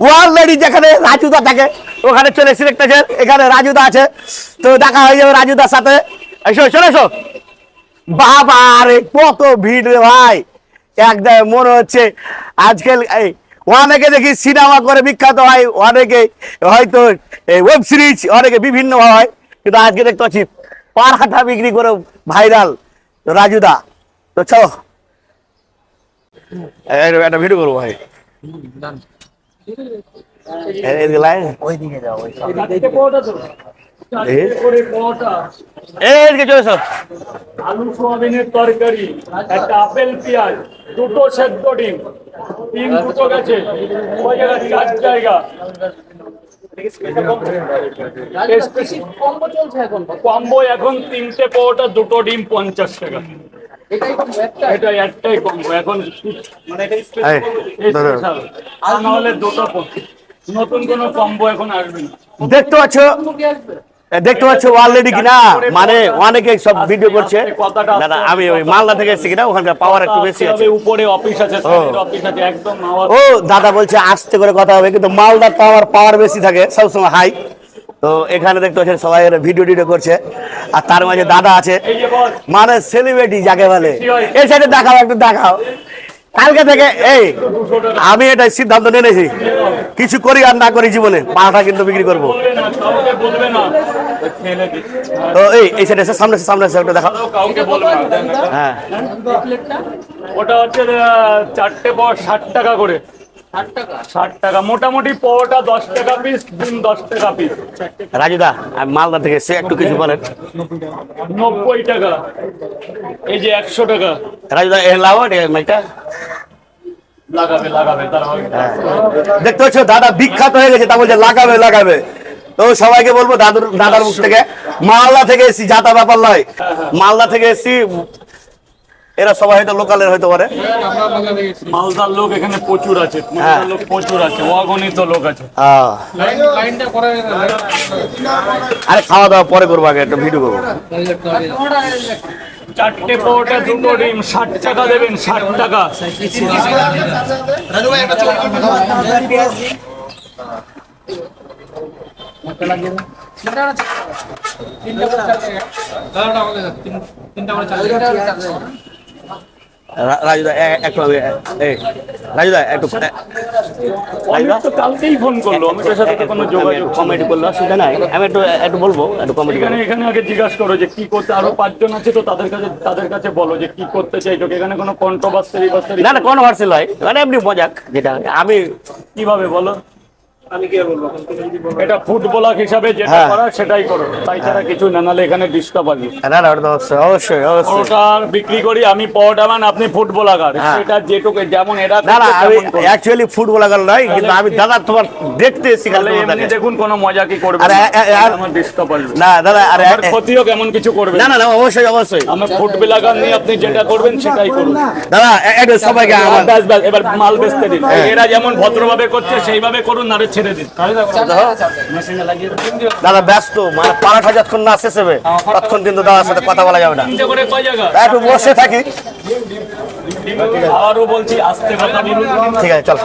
Already যেখানে রাজুদা থাকে ওখানে চলে সিলেক্ট আছে এখানে রাজুদা আছে। তো দেখা হয়ে যাবে রাজুদার সাথে। এসো চলে এসো। বাবা রে কত ভিড় রে ভাই। একদম মনে হচ্ছে আজকাল এই অনেকে দেখি সিনেমা করে বিখ্যাত হয় অনেকে হয়তো ওয়েব সিরিজ অনেকে বিভিন্ন হয়। কিন্তু আজকে দেখতে পাচ্ছি পারহাটা বিক্রি করে ভাইরাল রাজুদা। তো চলো। এই- একটা ভিডিও করব ভাই। এদিকে লাইন এই? এদিকে চলে এসো। আলু সোয়াবিনের তরকারি একটা আপেল পেঁয়াজ দুটো সেদ্ধ ডিম ডিম দুটো গেছে ওই জায়গা? চার জায়গা। কম্বো এখন তিনটে পরোটা দুটো ডিম পঞ্চাশ টাকা। এটা একটাই কম্বো এখন মানে এটা স্পেশাল আর না হলে দুটো নতুন কোনো কম্বো এখন আসবে না দেখতে পাচ্ছ? দেখতে পাচ্ছ অলরেডি কিনা? মানে অনেকে সব ভিডিও করছে। দাদা আমি ওই মালদা থেকে এসেছি কিনা? ওখানকার পাওয়ার একটু বেশি আছে। উপরে অফিস আছে অফিস আছে একদম ও দাদা বলছে আস্তে করে কথা হবে কিন্তু মালদার আমার পাওয়ার বেশি থাকে সবসময় হাই তো এখানে দেখতে পাচ্ছেন সবাই এরা ভিডিও টিডিও করছে। আর তার মাঝে দাদা আছে। মানে সেলিব্রিটি যাকে বলে। এই সাইডে দেখাও, একটু দেখাও। কালকে থেকে, এই, আমি এটা সিদ্ধান্ত নিয়েছি। কিছু করি আর না করি জীবনে পাটা কিন্তু বিক্রি করব। তো এই এই সামনে সামনে দেখাও। হ্যাঁ। ওটা হচ্ছে চারটে পাওয়া ষাট টাকা করে। ষাট টাকা? মোটামুটি পাওয়াটা দশ টাকা পিস ডিম দশ টাকা পিস রাজুদা মালদা থেকে এসে একটু কিছু বলেন। নব্বই টাকা এই যে একশো টাকা। রাজুদা এ লাও মাইটা লাগাবে লাগাবে তারা দেখতে পাচ্ছ দাদা বিখ্যাত হয়ে গেছে তা বলছে লাগাবে লাগাবে। তো সবাইকে বলব দাদুর দাদার মুখ থেকে মালদা থেকে এসি যাতা ব্যাপার নয়। মালদা থেকে এসি এরা সবাই হয়তো লোকালের হয়তো পারে। মালদার লোক এখানে প্রচুর আছে মালদার লোক প্রচুর আছে অগণিত লোক আছে। আরে খাওয়া দাওয়া পরে করব আগে একটা ভিডিও করব। চারটে পাওয়াটা দুটো ডিম ষাট টাকা দেবেন ষাট টাকা। রাজুদা এ- একটু আমি এই রাজুদা একটু তো কালকেই ফোন করল সাথে কোনো যোগাযোগ কমেডি করল অসুবিধা নাই। আমি একটু একটু বলব একটু কমেডি এখানে এখানে আগে জিজ্ঞাসা করো যে কি করতে আরও পাঁচজন আছে তো তাদের কাছে তাদের কাছে বলো যে কি করতে চাইছো এখানে কোনো না মানে এমনি মজাক যেটা আমি কীভাবে বলো? এটা ফুটবলার হিসাবে যেটা হ্যাঁ। করার সেটাই করো। তাই ছাড়া কিছু না নাহলে এখানে ডিস্টার্ব না না ওটা অবশ্যই অবশ্যই বিক্রি করি আমি পরোটা মান আপনি ফুটবলার হ্যাঁ। সেটা যেটুকু যেমন এরা না না আমি অ্যাকচুয়ালি নয় কিন্তু আমি দাদা তোমার দেখতে এসেছি তাহলে খালি এমনি দেখুন কোনো মজা কি করবে আরে, আমার ডিস্টার্ব আসবে না দাদা আরে ক্ষতিও কেমন কিছু করবে? না না না অবশ্যই অবশ্যই। আমার ফুটবলার নিয়ে আপনি যেটা করবেন সেটাই করুন। দাদা সবাইকে আমার এবার মাল বেচতে দিন। এরা যেমন ভদ্রভাবে করছে সেইভাবে করুন আরে দাদা ব্যস্ত। মানে পারাঠা যতক্ষণ না শেষ হবে ততক্ষণ কিন্তু দাদার সাথে কথা বলা যাবে না। একটু বসে থাকি। আবারও বলছি আস্তে ঠিক আছে চল।